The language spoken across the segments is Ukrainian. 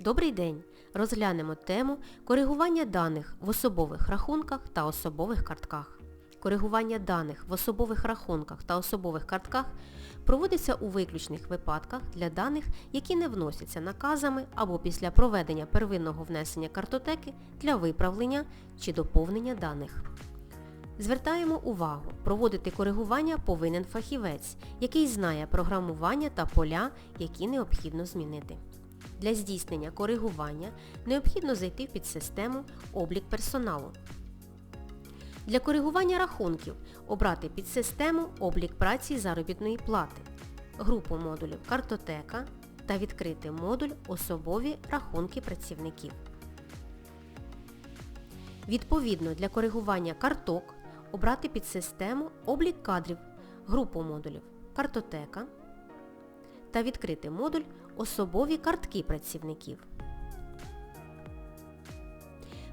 Добрий день! Розглянемо тему коригування даних в особових рахунках та особових картках. Коригування даних в особових рахунках та особових картках проводиться у виключних випадках для даних, які не вносяться наказами або після проведення первинного внесення картотеки для виправлення чи доповнення даних. Звертаємо увагу, проводити коригування повинен фахівець, який знає програмування та поля, які необхідно змінити. Для здійснення коригування необхідно зайти в підсистему Облік персоналу. Для коригування рахунків обрати підсистему Облік праці заробітної плати, групу модулів Картотека та відкрити модуль Особові рахунки працівників. Відповідно для коригування карток обрати підсистему Облік кадрів, групу модулів Картотека та відкрити модуль Особові картки працівників.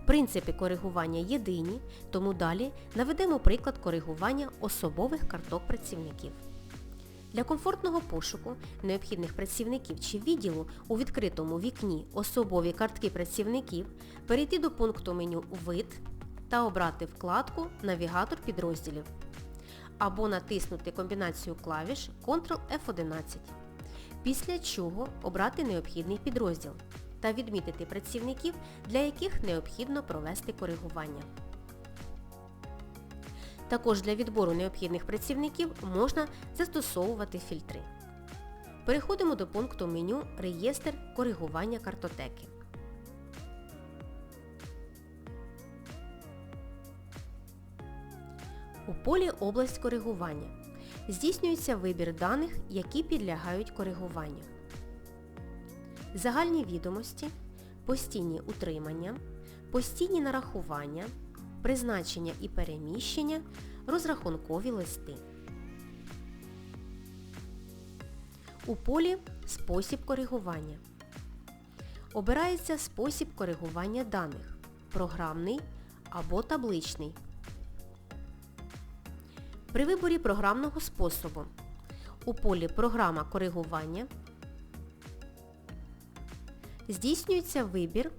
Принципи коригування єдині, тому далі наведемо приклад коригування особових карток працівників. Для комфортного пошуку необхідних працівників чи відділу у відкритому вікні Особові картки працівників перейти до пункту меню Вид та обрати вкладку Навігатор підрозділів або натиснути комбінацію клавіш Ctrl-F11 після чого обрати необхідний підрозділ та відмітити працівників, для яких необхідно провести коригування. Також для відбору необхідних працівників можна застосовувати фільтри. Переходимо до пункту меню Реєстр коригування картотеки. У полі Область коригування здійснюється вибір даних, які підлягають коригуванню. Загальні відомості, постійні утримання, постійні нарахування, призначення і переміщення, розрахункові листи. У полі Спосіб коригування. Обирається спосіб коригування даних програмний або табличний. При виборі програмного способу у полі Програма коригування здійснюється вибір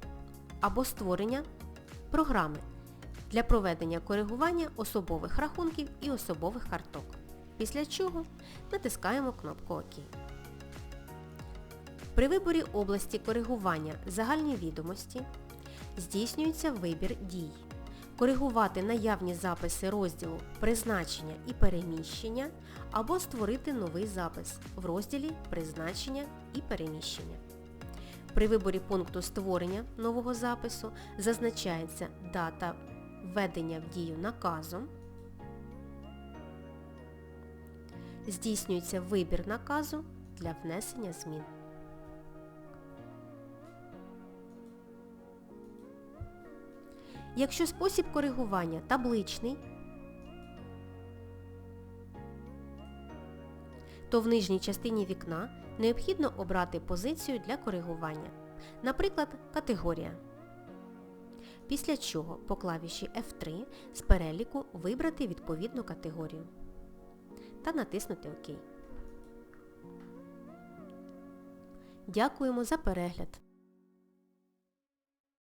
або створення програми для проведення коригування особових рахунків і особових карток. Після чого натискаємо кнопку ОК. При виборі області коригування загальні відомості здійснюється вибір дій коригувати наявні записи розділу Призначення і переміщення або створити новий запис в розділі Призначення і переміщення. При виборі пункту створення нового запису зазначається дата введення в дію наказом, здійснюється вибір наказу для внесення змін. Якщо спосіб коригування табличний, то в нижній частині вікна необхідно обрати позицію для коригування, наприклад, категорія. Після чого по клавіші F3 з переліку вибрати відповідну категорію та натиснути ОК. Дякуємо за перегляд!